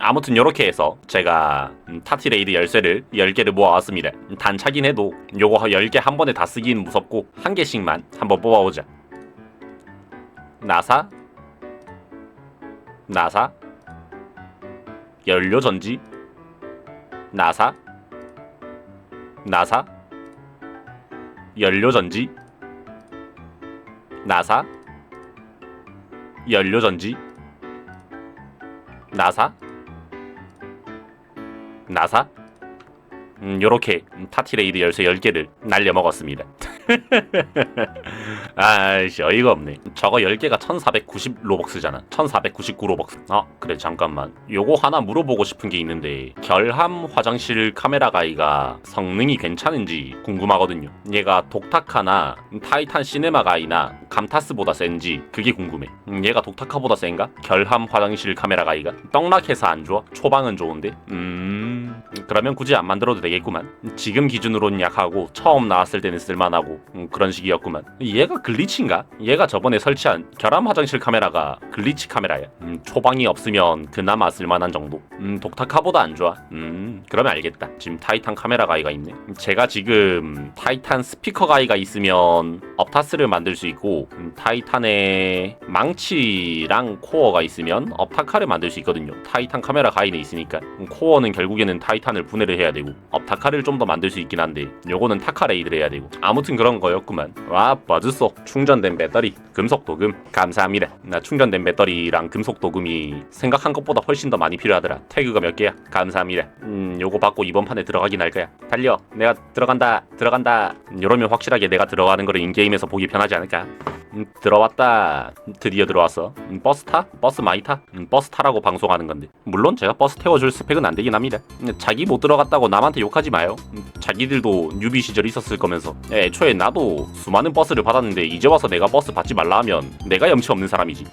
아무튼 요렇게 해서 제가 음, 타티레이드 열쇠를 10개를 모아왔습니다. 음, 단차긴 해도 요거 10개 한 번에 다 쓰기는 무섭고 한 개씩만 한번 뽑아보자. 나사? 나사? 연료 전지? 나사? 나사? 연료 전지? 나사? 연료 전지? 나사 나사 음, 요렇게 타티레이드 열쇠 10개를 날려 먹었습니다. 아이씨 어이가 없네. 저거 10개가 1490 로벅스잖아. 1499 로벅스. 아 그래 잠깐만. 요거 하나 물어보고 싶은 게 있는데 결함 화장실 카메라 가이가 성능이 괜찮은지 궁금하거든요. 얘가 독타카나 타이탄 시네마 가이나 감타스보다 센지 그게 궁금해. 음, 얘가 독타카보다 센가? 결함 화장실 카메라 가이가 떡락해서 안 좋아? 초방은 좋은데? 음 그러면 굳이 안 만들어도 되겠구만. 지금 기준으로는 약하고 처음 나왔을 때는 쓸만하고 음, 그런 식이었구만. 얘가 글리치인가? 얘가 저번에 설치한 결함 화장실 카메라가 글리치 카메라야. 음, 초방이 없으면 그나마 쓸만한 정도. 음, 독타카보다 안 좋아. 음, 그러면 알겠다. 지금 타이탄 카메라 가이가 있네. 제가 지금 타이탄 스피커 가이가 있으면 업타스를 만들 수 있고 음, 타이탄의 망치랑 코어가 있으면 업타카를 만들 수 있거든요. 타이탄 카메라 가이는 있으니까 음, 코어는 결국에는 타이탄을 분해를 해야 되고 업타카를 좀 더 만들 수 있긴 한데 요거는 타카 레이드를 해야 되고 아무튼 그런 거 였구만. 와 맞았어. 충전된 배터리 금속 도금 감사합니다. 나 충전된 배터리랑 금속 도금이 생각한 것보다 훨씬 더 많이 필요하더라. 태그가 몇 개야? 감사합니다. 음 요거 받고 이번 판에 들어가긴 할 거야. 달려. 내가 들어간다. 들어간다. 음, 요러면 확실하게 내가 들어가는 거를 인게임에서 보기 편하지 않을까? 음, 들어왔다. 드디어 들어왔어. 음, 버스 타? 버스 많이 타? 음, 버스 타라고 방송하는 건데. 물론 제가 버스 태워줄 스펙은 안 되긴 합니다. 음, 자기 못 들어갔다고 남한테 욕하지 마요. 음, 자기들도 뉴비 시절 있었을 거면서. 예, 애초에 나도 수많은 버스를 받았는데 이제 와서 내가 버스 받지 말라 하면 내가 염치 없는 사람이지.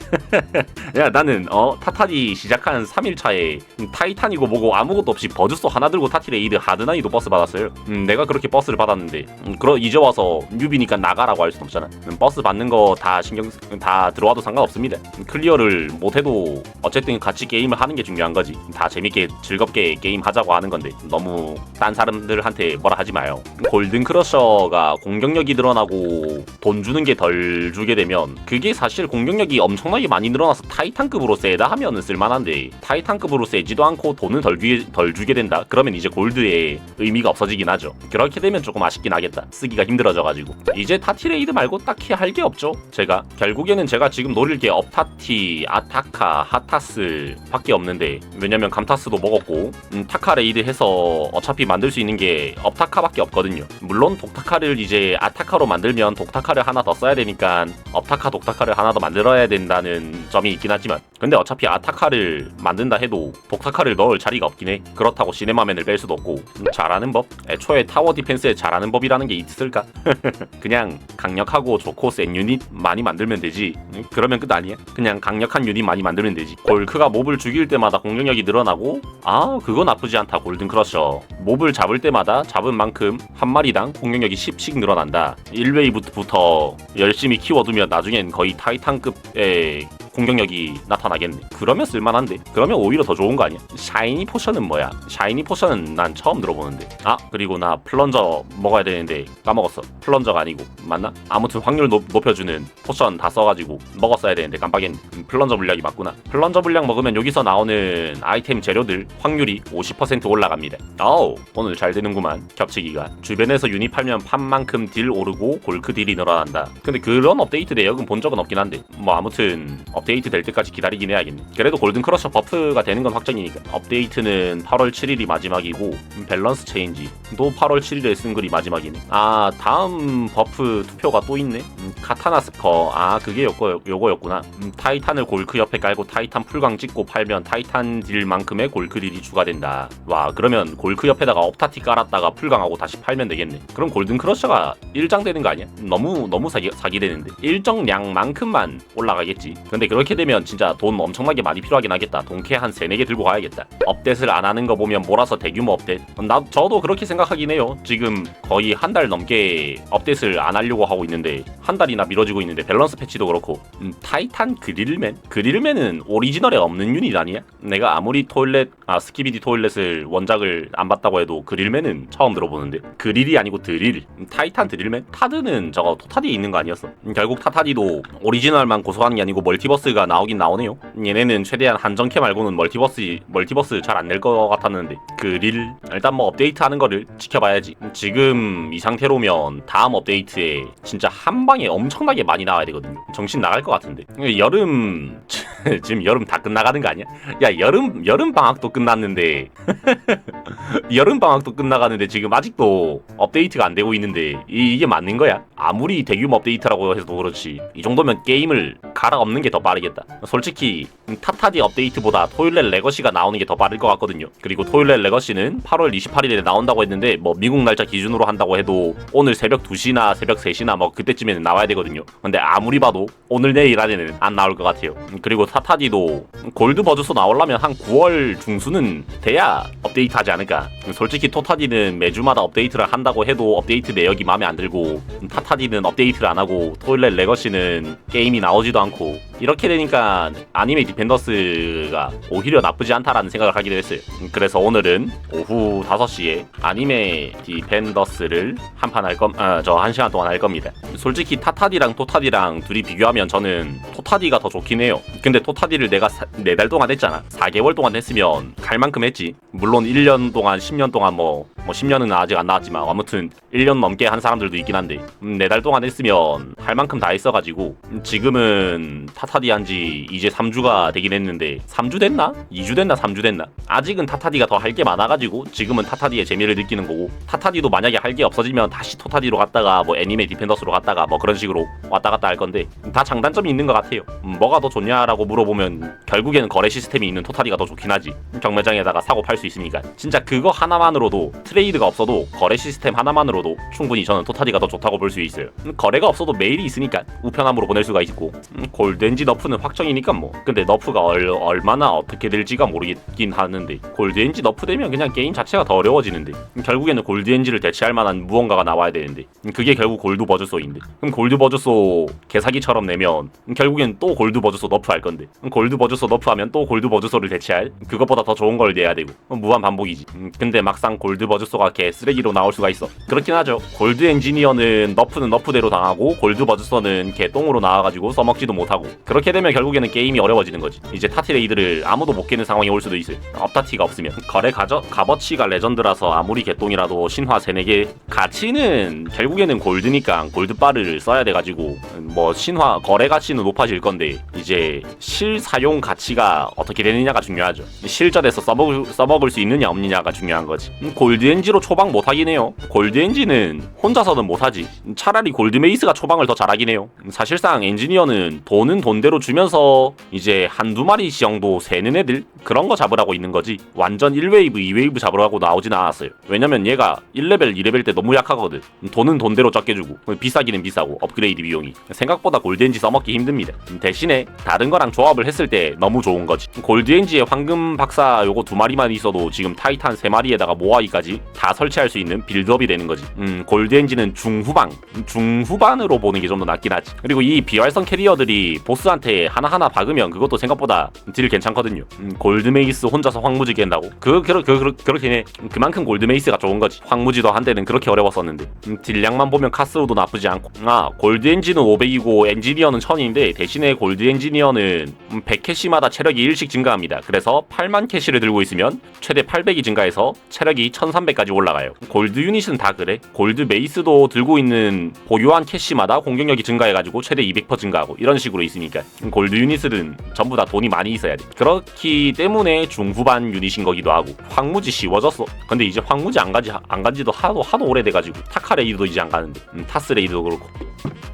야 나는 어 타타니 시작한 3일 차에 타이탄이고 뭐고 아무것도 없이 버즈소 하나 들고 타티레이드 하드나이도 버스 받았어요. 음, 내가 그렇게 버스를 받았는데 음, 그러 이제 와서 뉴비니까 나가라고 할 순 없잖아. 음, 버스 받는 거다 신경 쓰- 다 들어와도 상관없습니다. 음, 클리어를 못해도 어쨌든 같이 게임을 하는 게 중요한 거지. 다 재밌게 즐겁게 게임 하자고 하는 건데 너무 딴 사람들한테 뭐라 하지 마요. 골든 크러셔가 공격력이 늘어나고 돈 주는 게 덜 주게 되면 그게 사실 공격력이 엄청나게 많이 늘어나서 타이탄급으로 세다 하면은 쓸만한데 타이탄급으로 세지도 않고 돈은 덜, 주게, 덜 주게 된다. 그러면 이제 골드의 의미가 없어지긴 하죠. 그렇게 되면 조금 아쉽긴 하겠다. 쓰기가 힘들어져가지고 이제 타티레이드 말고 딱히 할 게 없죠. 제가 결국에는 제가 지금 노릴 게 업타티, 아타카, 하타스 밖에 없는데 왜냐면 감타스도 먹었고 음, 타카 레이드 해서 어차피 만들 수 있는 게 업타카밖에 없거든요. 물론 독타카를 이제 아타카로 만들면 독타카를 하나 더 써야 되니까 업타카 독타카를 하나 더 만들어야 된다는 점이 있긴 하지만 근데 어차피 아타카를 만든다 해도 독타카를 넣을 자리가 없긴 해. 그렇다고 시네마맨을 뺄 수도 없고 음, 잘하는 법? 애초에 타워 디펜스에 잘하는 법이라는 게 있을까? 그냥 강력하고 좋고 센 유닛 많이 만들면 되지. 응? 그러면 끝 아니야? 그냥 강력한 유닛 많이 만들면 되지. 골크가 몹을 죽일 때마다 공격력이 늘어나고 아 그거 나쁘지 않다 골든 크러셔. 몹을 잡을 때마다 잡은 만큼 한 마리당 공격력이 10씩 늘어난다. 1웨이부터 열심히 키워두면 나중엔 거의 타이탄급의 공격력이 나타나겠네. 그러면 쓸만한데. 그러면 오히려 더 좋은 거 아니야? 샤이니 포션은 뭐야? 샤이니 포션은 난 처음 들어보는데. 아 그리고 나 플런저 먹어야 되는데 까먹었어. 플런저가 아니고 맞나? 아무튼 확률 높, 높여주는 포션 다 써가지고 먹었어야 되는데 깜빡했네. 음, 플런저 물약이 맞구나. 플런저 물약 먹으면 여기서 나오는 아이템 재료들 확률이 50% 올라갑니다. 어우 오늘 잘 되는구만. 겹치기가. 주변에서 유닛 팔면 판만큼 딜 오르고 골크 딜이 늘어난다. 근데 그런 업데이트 내역은 본 적은 없긴 한데 뭐 아무튼 업 데이트 될 때까지 기다리긴 해야겠네. 그래도 골든 크러셔 버프가 되는 건 확정이니까. 업데이트는 8월 7일이 마지막이고 음, 밸런스 체인지도 8월 7일에 쓴 글이 마지막이네. 아 다음 버프 투표가 또 있네. 음, 카타나 스커 아 그게 요거 요거였구나. 음, 타이탄을 골크 옆에 깔고 타이탄 풀광 찍고 팔면 타이탄 딜만큼의 골크 딜이 추가된다. 와 그러면 골크 옆에다가 업타티 깔았다가 풀광하고 다시 팔면 되겠네. 그럼 골든 크러셔가 일장 되는 거 아니야? 너무 너무 사기 사기 되는데 일정량만큼만 올라가겠지. 근데 그 그렇게 되면 진짜 돈 엄청나게 많이 필요하긴 하겠다. 돈캐 한 3, 4개 들고 가야겠다. 업데이트를 안 하는 거 보면 몰아서 대규모 업데이트. 나 저도 그렇게 생각하긴 해요. 지금 거의 한 달 넘게 업데이트를 안 하려고 하고 있는데 한 달이나 미뤄지고 있는데 밸런스 패치도 그렇고 음, 타이탄 그릴맨? 그릴맨은 오리지널에 없는 유닛 아니야? 내가 아무리 토일렛 아 스키비디 토일렛을 원작을 안 봤다고 해도 그릴맨은 처음 들어보는데 그릴이 아니고 드릴 음, 타이탄 드릴맨? 타드는 저거 토타디에 있는 거 아니었어? 음, 결국 타타디도 오리지널만 고소하는 게 아니고 멀티버스 가 나오긴 나오네요. 얘네는 최대한 한정캐 말고는 멀티버스 멀티버스 잘 안 낼 것 같았는데 그 릴 일단 뭐 업데이트 하는 거를 지켜봐야지. 지금 이 상태로면 다음 업데이트에 진짜 한 방에 엄청나게 많이 나와야 되거든요. 정신 나갈 것 같은데. 여름 지금 여름 다 끝나가는 거 아니야? 야 여름 여름 방학도 끝났는데. 여름 방학도 끝나가는데 지금 아직도 업데이트가 안 되고 있는데 이, 게 맞는 거야? 아무리 대규모 업데이트라고 해도 그렇지. 이 정도면 게임을 갈아 엎는 게 더 빠르겠다. 솔직히 타타디 업데이트보다 토요일날 레거시가 나오는 게 더 빠를 것 같거든요. 그리고 토요일날 레거시는 8월 28일에 나온다고 했는데 뭐 미국 날짜 기준으로 한다고 해도 오늘 새벽 2시나 새벽 3시나 뭐 그때쯤에는 나와야 되거든요. 근데 아무리 봐도 오늘 내일 안에는 안 나올 것 같아요. 그리고 타타디도 골드 버즈소 나오려면 한 9월 중순은 돼야 업데이트 하지 않을까. 솔직히 토타디는 매주마다 업데이트를 한다고 해도 업데이트 내역이 마음에 안 들고 타타디는 업데이트를 안 하고 토요일날 레거시는 게임이 나오지도 않고 이렇게 되니까 아니메 디펜더스가 오히려 나쁘지 않다라는 생각을 하기도 했어요. 그래서 오늘은 오후 5시에 아니메 디펜더스를 한 판 할 겁, 아, 저한 시간 동안 할 겁니다. 솔직히 타타디랑 토타디랑 둘이 비교하면 저는 토타디가 더 좋긴 해요. 근데 토타디를 내가 4달 동안 했잖아. 4개월 동안 했으면 갈 만큼 했지. 물론 1년 동안, 10년 동안 뭐, 뭐 10년은 아직 안 나왔지만 아무튼 1년 넘게 한 사람들도 있긴 한데 음, 4달 동안 했으면 할 만큼 다 했어가지고 음, 지금은 타타디 한 지 이제 3주가 되긴 했는데 3주 됐나? 2주 됐나? 3주 됐나? 아직은 타타디가 더 할 게 많아가지고 지금은 타타디의 재미를 느끼는 거고 타타디도 만약에 할 게 없어지면 다시 토타디로 갔다가 뭐 애니메 디펜더스로 갔다가 뭐 그런 식으로 왔다 갔다 할 건데 다 장단점이 있는 것 같아요 음, 뭐가 더 좋냐라고 물어보면 결국에는 거래 시스템이 있는 토타디가 더 좋긴 하지 경매장에다가 사고 팔 수 있으니까 진짜 그거 하나만으로도 트레이드가 없어도 거래 시스템 하나만으로도 충분히 저는 토타디가 더 좋다고 볼 수 있어요. 음, 거래가 없어도 메일이 있으니까 우편함으로 보낼 수가 있고 음, 골드엔지 너프는 확정이니까 뭐. 근데 너프가 얼, 얼마나 어떻게 될지가 모르겠긴 하는데 골드엔지 너프 되면 그냥 게임 자체가 더 어려워지는데 음, 결국에는 골드엔지를 대체할 만한 무언가가 나와야 되는데 음, 그게 결국 골드 버즈소인데. 그럼 골드 버즈소 개사기처럼 내면 음, 결국엔 또 골드 버즈소 너프 할 건데. 음, 골드 버즈소 너프하면 또 골드 버즈소를 대체할 그것보다 더 좋은 걸 내야 되고 음, 무한 반복이지. 음, 근데 막상 골드 버즈 소가 개 쓰레기로 나올 수가 있어. 그렇긴 하죠. 골드 엔지니어는 너프는 너프대로 당하고 골드 버즈소는 개 똥으로 나와가지고 써먹지도 못하고. 그렇게 되면 결국에는 게임이 어려워지는 거지. 이제 타티 레이드를 아무도 못 깨는 상황이 올 수도 있어요 업타티가 없으면. 거래 가저, 값어치가 레전드라서 아무리 개똥이라도 신화 3, 4개 가치는 결국에는 골드니까 골드 바를 써야 돼가지고 뭐 신화 거래 가치는 높아질 건데 이제 실 사용 가치가 어떻게 되느냐가 중요하죠. 실전에서 써먹을, 써먹을 수 있느냐 없느냐가 중요한 거지. 음, 골드엔지로 초방 못하긴 해요. 골드엔지는 혼자서는 못하지. 차라리 골드메이스가 초방을 더 잘하긴 해요. 사실상 엔지니어는 돈은 돈대로 주면서 이제 한두 마리 정도 세는 애들 그런 거 잡으라고 있는 거지. 완전 1웨이브 2웨이브 잡으라고 나오진 않았어요. 왜냐면 얘가 1레벨 2레벨 때 너무 약하거든. 돈은 돈대로 적게 주고 비싸기는 비싸고 업그레이드 비용이. 생각보다 골드엔지 써먹기 힘듭니다. 대신에 다른 거랑 조합을 했을 때 너무 좋은 거지. 골드엔지에 황금 박사 요거 두 마리만 있어도 지금 타이탄 세 마리에다가 모아이까지 다 설치할 수 있는 빌드업이 되는 거지. 음 골드엔지는 중후방 중후반으로 보는 게 좀 더 낫긴 하지. 그리고 이 비활성 캐리어들이 보스한테 하나하나 박으면 그것도 생각보다 딜 괜찮거든요. 음, 골드 메이스 혼자서 황무지 깬다고. 그, 그, 그, 그, 그렇긴 해. 그만큼 골드 메이스가 좋은 거지. 황무지도 한때는 그렇게 어려웠었는데. 음, 딜량만 보면 카스우도 나쁘지 않고. 아 골드 엔진은 500이고 엔지니어는 1000인데 대신에 골드 엔지니어는 음, 100캐시마다 체력이 1씩 증가합니다. 그래서 8만 캐시를 들고 있으면 최대 800이 증가해서 체력이 1300 까지 올라가요. 골드 유닛은 다 그래? 골드 메이스도 들고 있는 보유한 캐시마다 공격력이 증가해가지고 최대 200% 증가하고 이런 식으로 있으니까. 골드 유닛은 전부 다 돈이 많이 있어야 돼. 그렇기 때문에 중후반 유닛인 거기도 하고 황무지 쉬워졌어. 근데 이제 황무지 안 가지 안 간지도 하도 하도 오래돼가지고 타카 레이드도 이제 안 가는데. 음, 타스 레이드도 그렇고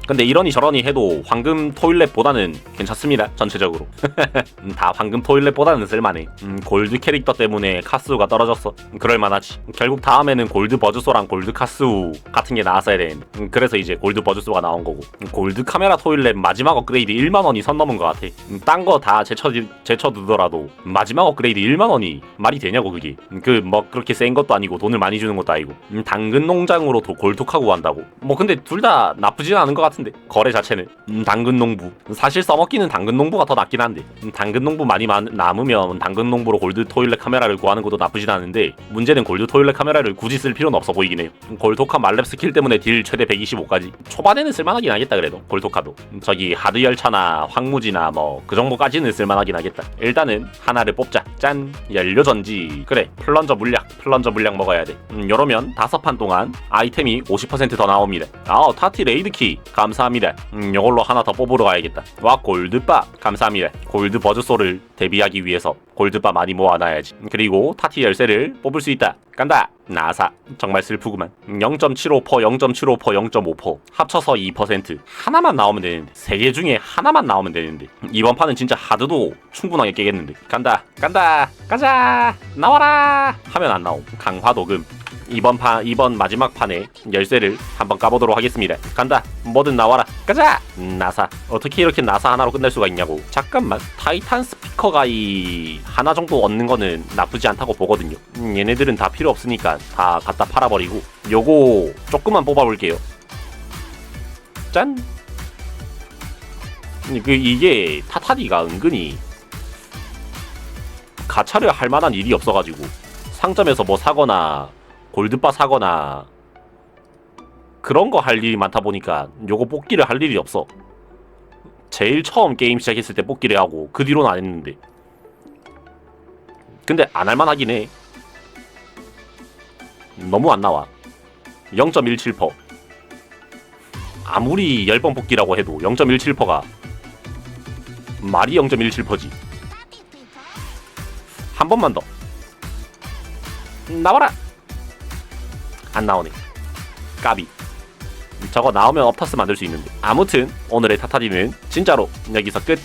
근데 이러니 저러니 해도 황금 토일렛보다는 괜찮습니다 전체적으로. 음, 다 황금 토일렛보다는 쓸만해. 음, 골드 캐릭터 때문에 카스우가 떨어졌어. 음, 그럴만하지. 결국 다음에는 골드 버즈소랑 골드 카스우 같은 게 나왔어야 되는데 음, 그래서 이제 골드 버즈소가 나온 거고. 음, 골드 카메라 토일렛 마지막 업그레이드 1만원이 선 넘은 것 같아. 딴거 다 제쳐, 제쳐두더라도 마지막 업그레이드 1만원이 말이 되냐고 그게. 그뭐 그렇게 센 것도 아니고 돈을 많이 주는 것도 아니고. 음, 당근 농장으로 도 골톡하고 한다고. 뭐 근데 둘 다 나쁘진 않은 것 같은데. 거래 자체는. 음, 당근 농부. 사실 써먹기는 당근 농부가 더 낫긴 한데. 음, 당근 농부 많이 마- 남으면 당근 농부로 골드 토일렛 카메라를 구하는 것도 나쁘진 않은데 문제는 골드 토일렛 카메라를 굳이 쓸 필요는 없어 보이긴 해요. 음, 골토카 말렙 스킬 때문에 딜 최대 125까지. 초반에는 쓸만하긴 하겠다 그래도 골토카도. 음, 저기 하드 열차나 황무지나 뭐 그 정도까지는 쓸만하긴 하겠다. 일단은 하나를 뽑자 짠 연료 전지. 그래 플런저 물약 플런저 물약 먹어야 돼. 음, 요러면 다섯 판 동안 아이템이 50%더 나옵니다. 아 타티 레이드키. 감사합니다. 음, 요걸로 하나 더 뽑으러 가야겠다. 와 골드바 감사합니다. 골드 버즈소를 대비하기 위해서 골드바 많이 모아놔야지. 음, 그리고 타티 열쇠를 뽑을 수 있다. 간다. 나사. 정말 슬프구만. 0.75% 0.75% 0.5% 합쳐서 2% 하나만 나오면 되는데. 세 개 중에 하나만 나오면 되는데. 이번 판은 진짜 하드도 충분하게 깨겠는데. 간다. 간다. 가자. 나와라. 하면 안 나옴. 강화 도금 이번 판 이번 마지막 판에 열쇠를 한번 까보도록 하겠습니다. 간다. 뭐든 나와라. 가자! 나사. 어떻게 이렇게 나사 하나로 끝낼 수가 있냐고. 잠깐만. 타이탄 스피커가 이 하나 정도 얻는 거는 나쁘지 않다고 보거든요. 음, 얘네들은 다 필요 없으니까 다 갖다 팔아버리고. 요거 조금만 뽑아볼게요. 짠! 그 이게 타타디가 은근히 가차를 할 만한 일이 없어가지고 상점에서 뭐 사거나 골드바 사거나 그런 거 할 일이 많다 보니까 요거 뽑기를 할 일이 없어. 제일 처음 게임 시작했을 때 뽑기를 하고 그 뒤로는 안 했는데. 근데 안 할 만하긴 해. 너무 안 나와. 0.17%. 아무리 10번 뽑기라고 해도 0.17%가 말이 0.17%지. 한 번만 더. 나와라. 안 나오네. 까비. 저거 나오면 업타스 만들 수 있는데. 아무튼 오늘의 타타디는 진짜로 여기서 끝.